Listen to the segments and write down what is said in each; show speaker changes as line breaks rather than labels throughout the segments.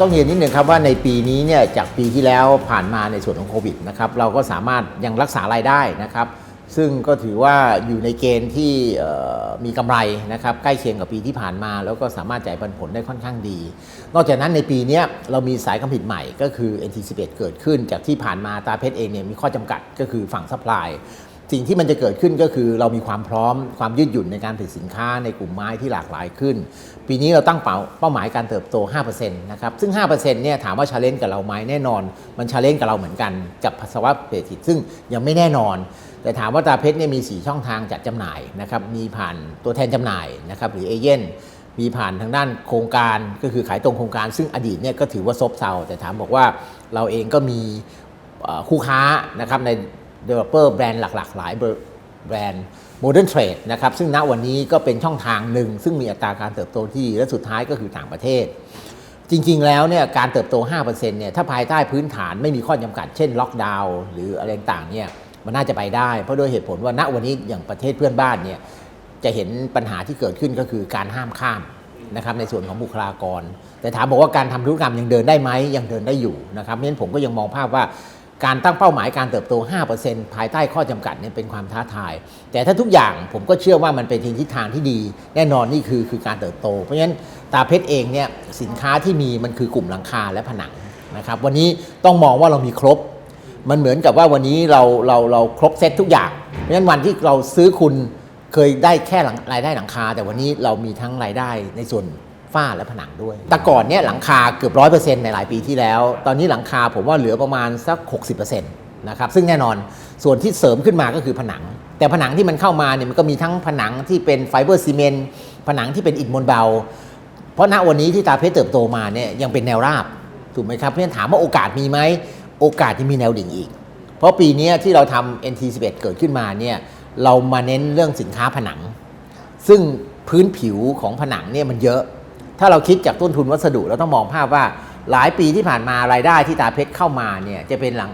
ต้องเรียนนิดหนึ่งครับว่าในปีนี้เนี่ยจากปีที่แล้วผ่านมาในส่วนของโควิดนะครับเราก็สามารถยังรักษารายได้นะครับซึ่งก็ถือว่าอยู่ในเกณฑ์ที่มีกำไรนะครับใกล้เคียงกับปีที่ผ่านมา แล้วก็สามารถจ่ายปันผลได้ค่อนข้างดี นอกจากนั้นในปีนี้เรามีสายการผลิตใหม่ก็คือ NT11 เกิดขึ้น จากที่ผ่านมาตาเพชรเองเนี่ยมีข้อจำกัดก็คือฝั่งซัพพลาย สิ่งที่มันจะเกิดขึ้นก็คือเรามีความพร้อมความยืดหยุ่นในการผลิตสินค้าในกลุ่มไม้ที่หลากหลายขึ้น ปีนี้เราตั้งเป้าเป้าหมายการเติบโต 5%นะครับซึ่ง 5%เนี่ยถามว่าชาเลนจ์กับเราไหมแน่นอน มันชาเลนจ์กับเราเหมือนกันกับภาวะเศรษฐกิจซึ่งยังไม่แน่นอน แต่ถามว่าตาเพชรเนี่ยมี 4 ช่องทางจัดจำหน่ายนะครับมีผ่านตัวแทนจำหน่ายนะครับหรือเอเย่นมีผ่านทางด้านโครงการก็คือขายตรงโครงการ ซึ่งอดีตเนี่ยก็ถือว่าซบเซาแต่ถามบอกว่าเราเองก็มีคู่ค้านะครับใน developer แบรนด์หลักๆหลายแบรนด์ Modern Trade นะครับซึ่งณวันนี้ก็เป็นช่องทางหนึ่ง ซึ่งมีอัตราการเติบโตที่ดีและสุดท้ายก็คือต่างประเทศ จริง ๆ แล้วเนี่ยการเติบโต 5%เนี่ยถ้าภายใต้พื้นฐานไม่มีข้อจำกัดเช่นล็อกดาวน์หรืออะไรต่างเนี่ยมันน่าจะไปได้ เพราะโดยเหตุผลว่าณวันนี้อย่างประเทศเพื่อนบ้านเนี่ยจะเห็นปัญหาที่เกิดขึ้นก็คือการห้ามข้ามนะครับในส่วนของบุคลากร แต่ถามบอกว่าการทำธุรกรรมยังเดินได้ไหมยังเดินได้อยู่นะครับเพราะฉะนั้นผมก็ยังมองภาพว่า การตั้งเป้าหมายการเติบโต 5%ภายใต้ข้อจำกัดเนี่ยเป็นความท้าทาย แต่ถ้าทุกอย่างผมก็เชื่อว่ามันเป็นทิศทางที่ดี แน่นอนนี่คือคือการเติบโต เพราะฉะนั้นตาเพชรเองเนี่ยสินค้าที่มีมันคือกลุ่มหลังคาและผนังนะครับวันนี้ต้องมองว่าเรามีครบ มันเหมือนกับว่าวันนี้เราเราเราครบเซตทุกอย่าง เพราะฉะนั้นวันที่เราซื้อคุณเคยได้แค่รายได้หลังคา แต่วันนี้เรามีทั้งรายได้ในส่วน ฝ้าและผนังด้วย แต่ก่อนเนี่ยหลังคาเกือบร้อยเปอร์เซ็นต์ในหลายปีที่แล้ว ตอนนี้หลังคาผมว่าเหลือประมาณสัก 60%นะครับ ซึ่งแน่นอนส่วนที่เสริมขึ้นมาก็คือผนัง แต่ผนังที่มันเข้ามาเนี่ยมันก็มีทั้งผนังที่เป็นไฟเบอร์ซีเมนต์ ผนังที่เป็นอิฐมวลเบา เพราะณวันนี้ที่ตาเพชรเติบโตมาเนี่ยยังเป็นแนวราบ ถูกไหมครับ เพราะฉะนั้นถามว่าโอกาสมีไหม โอกาสที่มีแนวดิ่งอีก เพราะปีนี้ที่เราทำ NT11 เกิดขึ้นมาเนี่ยเรามาเน้นเรื่องสินค้าผนัง ซึ่งพื้นผิวของผนังเนี่ยมันเยอะ ถ้าเราคิดจากต้นทุนวัสดุเราต้องมองภาพว่าหลายปีที่ผ่านมารายได้ที่ตาเพชรเข้ามาเนี่ยจะเป็นหลัง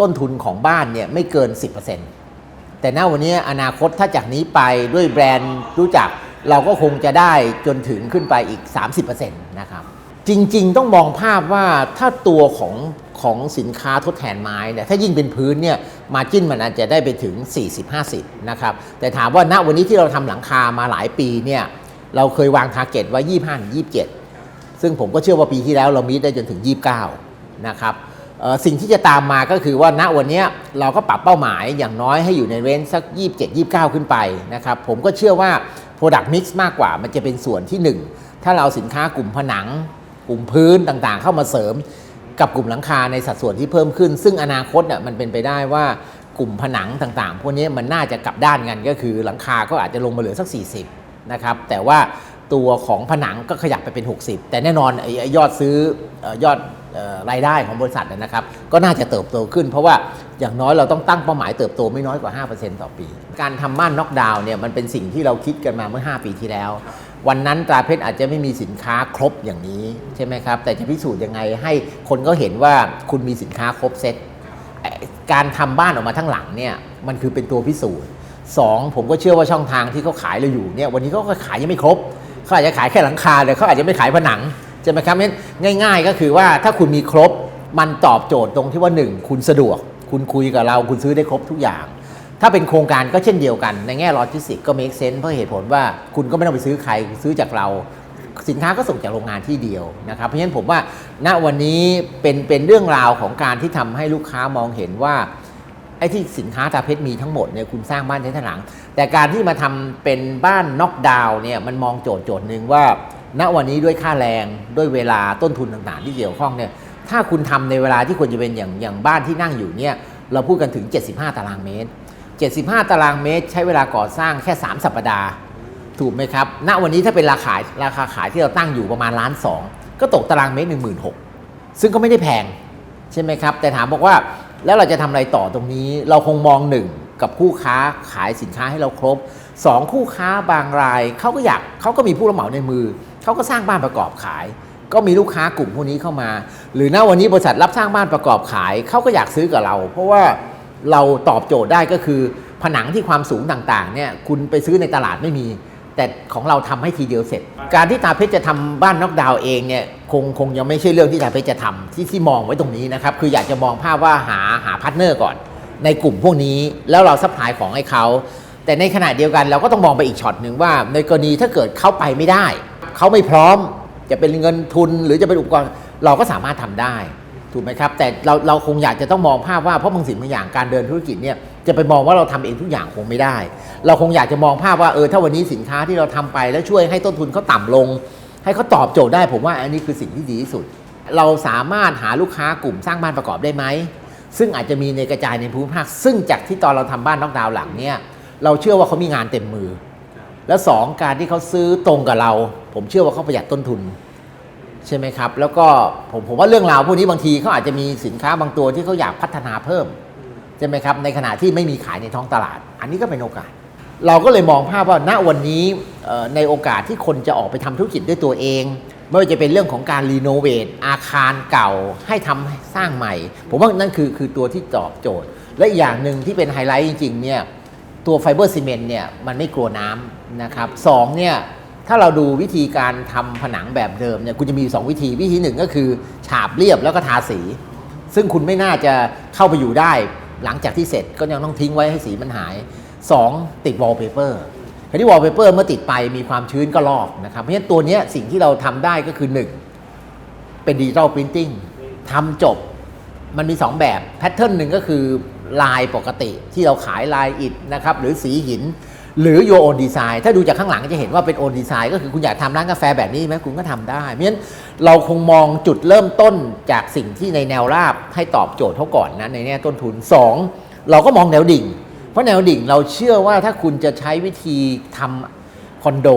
ต้นทุนของบ้านเนี่ยไม่เกิน 10%แต่ณวันนี้อนาคตถ้าจากนี้ไปด้วยแบรนด์รู้จักเราก็คงจะได้จนถึงขึ้นไปอีก 30%นะครับจริงๆ ต้องมองภาพว่าถ้าตัวของของสินค้าทดแทนไม้เนี่ยถ้ายิ่งเป็นพื้นเนี่ยมาจิ้นมันอาจจะได้ไปถึง 40-50 นะครับแต่ถามว่าณวันนี้ที่เราทำหลังคามาหลายปีเนี่ย เราเคยวางทาร์เก็ตไว้ 25-27 ซึ่งผมก็เชื่อว่าปีที่แล้วเรามีได้จนถึง 29 นะครับสิ่งที่จะตามมาก็คือว่าณวันนี้เราก็ปรับเป้าหมายอย่างน้อยให้อยู่ในเรนจ์สัก 27 29 ขึ้นไปนะครับ ผมก็เชื่อว่า Product Mix มากกว่ามันจะเป็นส่วนที่ 1 ถ้าเราเอาสินค้ากลุ่มผนัง กลุ่มพื้นต่างๆ เข้ามาเสริมกับกลุ่มหลังคาในสัดส่วนที่เพิ่มขึ้น ซึ่งอนาคตน่ะมันเป็นไปได้ว่ากลุ่มผนังต่างๆ พวกนี้มันน่าจะกลับด้านกันก็คือหลังคาก็อาจจะลงมาเหลือสัก 40 นะครับแต่ว่าตัวของผนังก็ขยับไปเป็น 60 แต่แน่นอนไอ้ยอดซื้อยอดรายได้ของบริษัทนะครับ ก็น่าจะเติบโตขึ้น เพราะว่าอย่างน้อยเราต้องตั้งเป้าหมายเติบโตไม่น้อยกว่า 5%ต่อปี การทำม่านน็อกดาวน์เนี่ยมันเป็นสิ่งที่เราคิดกันมาเมื่อ 5 ปีที่แล้ว วันนั้นตราเพชรอาจจะไม่มีสินค้าครบอย่างนี้ใช่ไหมครับ แต่จะพิสูจน์ยังไงให้คนก็เห็นว่าคุณมีสินค้าครบเซ็ตการทำบ้านออกมาทั้งหลังเนี่ยมันคือเป็นตัวพิสูจน์ สองผมก็เชื่อว่าช่องทางที่เขาขายเราอยู่เนี่ยวันนี้เขาก็ขายยังไม่ครบเขาอาจจะขายแค่หลังคาแต่เขาอาจจะไม่ขายผนังใช่ไหมครับเพราะฉะนั้นง่าย ๆ ก็คือว่าถ้าคุณมีครบมันตอบโจทย์ตรงที่ว่าหนึ่งคุณสะดวก คุณคุยกับเราคุณซื้อได้ครบทุกอย่าง ถ้าเป็นโครงการก็เช่นเดียวกัน ในแง่โลจิสติกก็ make sense เพราะเหตุผลว่าคุณก็ไม่ต้องไปซื้อใครซื้อจากเราสินค้าก็ส่งจากโรงงานที่เดียวนะครับ เพราะฉะนั้นผมว่าณวันนี้เป็นเป็นเรื่องราวของการที่ทำให้ลูกค้ามองเห็นว่า ไอ้ที่สินค้าตาเพชรมีทั้งหมดเนี่ยคุณสร้างบ้านใช้ถนัง แต่การที่มาทำเป็นบ้านน็อกดาวน์เนี่ยมันมองโจทย์โจทย์หนึ่งว่า ณวันนี้ด้วยค่าแรงด้วยเวลาต้นทุนต่างๆ ที่เกี่ยวข้องเนี่ยถ้าคุณทำในเวลาที่ควรจะเป็นอย่างอย่างบ้านที่นั่งอยู่เนี่ยเราพูดกันถึง 75 ตารางเมตร 75 ตารางเมตร ใช้เวลาก่อสร้างแค่ 3 สัปดาห์ถูกไหมครับ ณ วันนี้ถ้าเป็นราคาราคาขายที่เราตั้งอยู่ประมาณล้านสองก็ตกตารางเมตรหนึ่งหมื่นหกซึ่งก็ไม่ได้แพง ใช่ไหมครับ แต่ถามบอกว่า แล้วเราจะทำอะไรต่อตรงนี้ เราคงมองหนึ่งกับคู่ค้าขายสินค้าให้เราครบสองคู่ค้าบางรายเขาก็อยากเขาก็มีผู้รับเหมาในมือ เขาก็สร้างบ้านประกอบขาย ก็มีลูกค้ากลุ่มพวกนี้เข้ามา หรือณวันนี้บริษัทรับสร้างบ้านประกอบขายเขาก็อยากซื้อกับเรา เพราะว่าเราตอบโจทย์ได้ก็คือ ผนังที่ความสูงต่างๆเนี่ยคุณไปซื้อในตลาดไม่มี แต่ของเราทำให้ทีเดียวเสร็จ การที่ตาเพชรจะทำบ้านน็อกดาวเองเนี่ยคงคงยังไม่ใช่เรื่องที่ตาเพชรจะทำที่ที่มองไว้ตรงนี้นะครับคืออยากจะมองภาพว่าหาหาพาร์ทเนอร์ก่อน ในกลุ่มพวกนี้แล้วเราซัพพลายของให้เขาแต่ในขณะเดียวกันเราก็ต้องมองไปอีกช็อตหนึ่งว่า ในกรณีถ้าเกิดเขาไปไม่ได้ เขาไม่พร้อมจะเป็นเงินทุนหรือจะเป็นอุปกรณ์เราก็สามารถทำได้ ถูกไหมครับ แต่เราเราคงอยากจะต้องมองภาพว่าเพราะบางสิ่งบางอย่างการเดินธุรกิจเนี่ยจะไปมองว่าเราทำเองทุกอย่างคงไม่ได้ เราคงอยากจะมองภาพว่าเออถ้าวันนี้สินค้าที่เราทำไปแล้วช่วยให้ต้นทุนเขาต่ำลง ให้เขาตอบโจทย์ได้ผมว่าอันนี้คือสิ่งที่ดีที่สุด เราสามารถหาลูกค้ากลุ่มสร้างบ้านประกอบได้ไหมซึ่งอาจจะมีในกระจายในภูมิภาค ซึ่งจากที่ตอนเราทำบ้านนอกดาวหลังเนี่ยเราเชื่อว่าเขามีงานเต็มมือ แล้วสองการที่เขาซื้อตรงกับเรา ผมเชื่อว่าเขาประหยัดต้นทุน ใช่ไหมครับ แล้วก็ผมผมว่าเรื่องราวพวกนี้บางทีเขาอาจจะมีสินค้าบางตัวที่เขาอยากพัฒนาเพิ่มใช่ไหมครับในขณะที่ไม่มีขายในท้องตลาด อันนี้ก็เป็นโอกาส เราก็เลยมองภาพว่าณวันนี้ในโอกาสที่คนจะออกไปทำธุรกิจด้วยตัวเองไม่ว่าจะเป็นเรื่องของการรีโนเวทอาคารเก่าให้ทำสร้างใหม่ ผมว่านั่นคือคือตัวที่ตอบโจทย์ และอีกอย่างหนึ่งที่เป็นไฮไลท์จริงๆเนี่ยตัวไฟเบอร์ซีเมนต์เนี่ยมันไม่กลัวน้ำนะครับสองเนี่ย ถ้าเราดูวิธีการทำผนังแบบเดิมเนี่ยคุณจะมี 2 วิธีวิธีหนึ่งก็คือ ฉาบเรียบแล้วก็ทาสี ซึ่งคุณไม่น่าจะเข้าไปอยู่ได้ หลังจากที่เสร็จก็ยังต้องทิ้งไว้ให้สีมันหาย 2 ติดวอลเปเปอร์คราวนี้วอลเปเปอร์เมื่อติดไปมีความชื้นก็ลอกนะครับเพราะฉะนั้นตัวนี้สิ่งที่เราทำได้ก็คือ 1 เป็นดิจิ t a ลปรินติ้งทำจบมันมี 2 แบบแพทเทิร์นหนึ่งก็คือลายปกติที่เราขายลายอิฐนะครับหรือสีหิน หรือ your own design ถ้าดูจากข้างหลังจะเห็นว่าเป็น own design ก็คือคุณอยากทำร้านกาแฟแบบนี้ไหมคุณก็ทำได้เพราะฉะนั้นเราคงมองจุดเริ่มต้นจากสิ่งที่ในแนวราบให้ตอบโจทย์เขาก่อนนะในแง่ต้นทุน 2 เราก็มองแนวดิ่ง เพราะแนวดิ่งเราเชื่อว่าถ้าคุณจะใช้วิธีทำคอนโด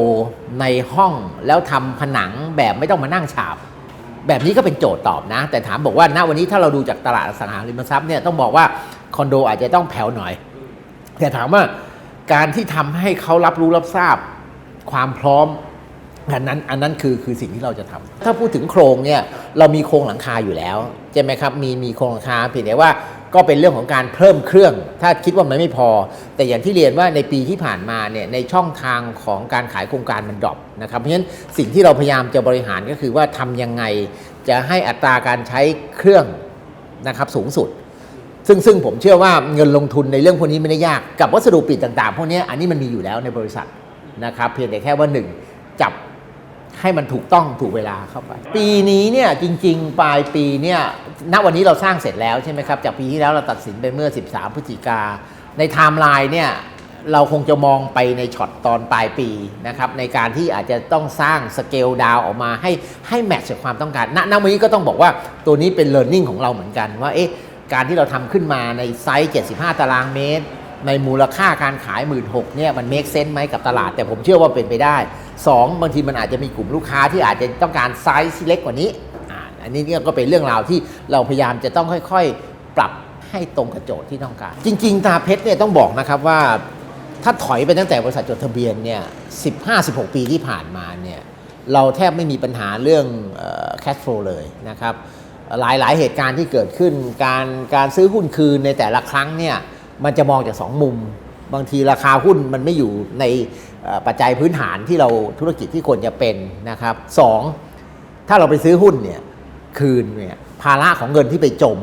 ในห้องแล้วทำผนังแบบไม่ต้องมานั่งฉาบแบบนี้ก็เป็นโจทย์ตอบนะ แต่ถามบอกว่าณวันนี้ถ้าเราดูจากตลาดสังหาริมทรัพย์เนี่ยต้องบอกว่าคอนโดอาจจะต้องแผ่วหน่อย แต่ถามว่า การที่ทำให้เขารับรู้รับทราบความพร้อมอันนั้นอันนั้นคือคือสิ่งที่เราจะทำถ้าพูดถึงโครงเนี่ยเรามีโครงหลังคาอยู่แล้วใช่ไหมครับมีมีโครงหลังคาเพียงแต่ว่าก็เป็นเรื่องของการเพิ่มเครื่อง ถ้าคิดว่ามันไม่พอ แต่อย่างที่เรียนว่าในปีที่ผ่านมาเนี่ยในช่องทางของการขายโครงการมันดรอปนะครับเพราะฉะนั้นสิ่งที่เราพยายามจะบริหารก็คือว่าทำยังไงจะให้อัตราการใช้เครื่องนะครับสูงสุด ซึ่งซึ่งผมเชื่อว่าเงินลงทุนในเรื่องพวกนี้ไม่ได้ยากกับวัสดุปิดต่างๆพวกนี้อันนี้มันมีอยู่แล้วในบริษัทนะครับเพียงแต่แค่ว่าหนึ่งจับให้มันถูกต้องถูกเวลาเข้าไป ปีนี้เนี่ยจริง ๆ ปลายปีเนี่ยณวันนี้เราสร้างเสร็จแล้วใช่ไหมครับจากปีที่แล้วเราตัดสินไปเมื่อ 13พฤศจิกาในไทม์ไลน์เนี่ยเราคงจะมองไปในช็อตตอนปลายปีนะครับในการที่อาจจะต้องสร้างสเกลดาวออกมาให้ให้แมทช์กับความต้องการณณวันนี้ก็ต้องบอกว่าตัวนี้เป็น learning ของเราเหมือนกันว่าเอ๊ะ การที่เราทำขึ้นมาในไซส์ 75 ตารางเมตร ในมูลค่าการขาย 1 6ื่นเนี่ยมันเมคเซนส์ไหมกับตลาด แต่ผมเชื่อว่าเป็นไปได้ 2 บางทีมันอาจจะมีกลุ่มลูกค้าที่อาจจะต้องการไซส์ที่เล็กกว่านี้อ,อันนี้เนี่ยก็เป็นเรื่องราวที่เราพยายามจะต้องค่อยๆ ปรับให้ตรงกับโจทย์ที่ต้องการ จริง ๆ ตาเพชรเนี่ยต้องบอกนะครับว่า ถ้าถอยไปตั้งแต่บริษัทจดทะเบียนเนี่ย15-16 ปีที่ผ่านมาเนี่ยเราแทบไม่มีปัญหาเรื่องแคชฟลูเลยนะครับ หลายหลายเหตุการณ์ที่เกิดขึ้น การการซื้อหุ้นคืนในแต่ละครั้งเนี่ยมันจะมองจากสองมุม บางทีราคาหุ้นมันไม่อยู่ในปัจจัยพื้นฐานที่เราธุรกิจที่ควรจะเป็นนะครับสองถ้าเราไปซื้อหุ้นเนี่ยคืนเนี่ยภาระของเงินที่ไปจม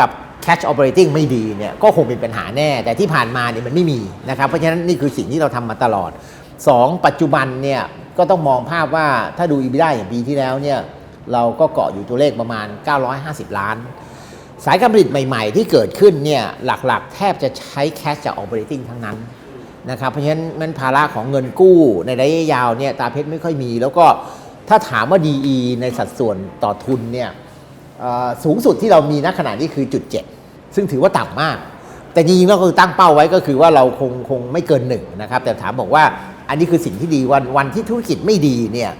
กับ cash operating ไม่ดีเนี่ยก็คงเป็นปัญหาแน่ แต่ที่ผ่านมาเนี่ยมันไม่มีนะครับเพราะฉะนั้นนี่คือสิ่งที่เราทำมาตลอด 2 ปัจจุบันเนี่ยก็ต้องมองภาพว่าถ้าดู EBITDA อย่างปีที่แล้วเนี่ย เราก็เกาะอยู่ตัวเลขประมาณ 950 ล้าน สายการผลิตใหม่ ๆ ที่เกิดขึ้นเนี่ยหลักๆ แทบจะใช้แคชจาก operating ทั้งนั้นนะครับเพราะฉะนั้นมันภาระของเงินกู้ในระยะยาวเนี่ยตาเพชรไม่ค่อยมี แล้วก็ถ้าถามว่า DE ในสัดส่วนต่อทุนเนี่ยสูงสุดที่เรามีณขณะนี้คือจุด7ซึ่งถือว่าต่ำมาก แต่จริงๆก็คือตั้งเป้าไว้ก็คือว่าเราคงคงไม่เกินหนึ่งนะครับแต่ถามบอกว่าอันนี้คือสิ่งที่ดีวันวันที่ธุรกิจไม่ดีเนี่ย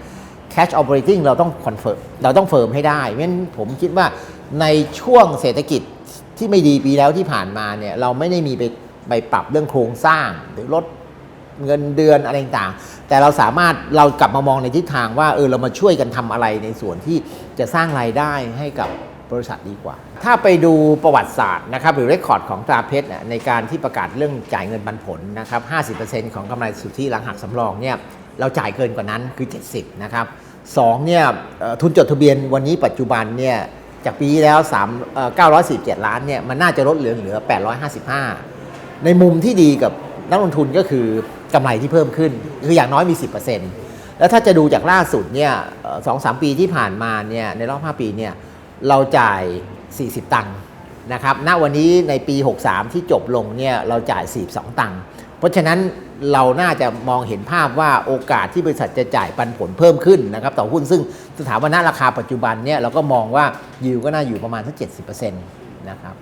cash operating เราต้องคอนเฟิร์มเราต้องเฟิร์มให้ได้เพราะฉะนั้นผมคิดว่าในช่วงเศรษฐกิจที่ไม่ดีปีแล้วที่ผ่านมาเนี่ยเราไม่ได้มีไปไปปรับเรื่องโครงสร้างหรือลดเงินเดือนอะไรต่างๆ แต่เราสามารถเรากลับมามองในทิศทางว่าเออเรามาช่วยกันทำอะไรในส่วนที่จะสร้างรายได้ให้กับบริษัทดีกว่า ถ้าไปดูประวัติศาสตร์นะครับหรือเรคคอร์ดของตราเพชรในการที่ประกาศเรื่องจ่ายเงินปันผลนะครับ 50%ของกำไรสุทธิหลังหักสำรองเนี่ยเราจ่ายเกินกว่านั้นคือ 70 นะครับ สองเนี่ยทุนจดทะเบียนวันนี้ปัจจุบันเนี่ยจากปีแล้ว3เอ่อ947 ล้านเนี่ยมันน่าจะลดเหลือเหลือ 855 ในมุมที่ดีกับนักลงทุนก็คือกำไรที่เพิ่มขึ้น คืออย่างน้อยมี 10%แล้วถ้าจะดูจากล่าสุดเนี่ยสองสามปีที่ผ่านมาเนี่ยในรอบ 5 ปีเนี่ยเราจ่าย 40 ตังค์นะครับณวันนี้ในปี 63 ที่จบลงเนี่ยเราจ่าย 42 ตังค์เพราะฉะนั้น เราน่าจะมองเห็นภาพว่าโอกาสที่บริษัทจะจ่ายปันผลเพิ่มขึ้นนะครับต่อหุ้นซึ่งสถาบันราคาปัจจุบันเนี่ยเราก็มองว่ายิวก็น่าอยู่ประมาณสัก 70%นะครับ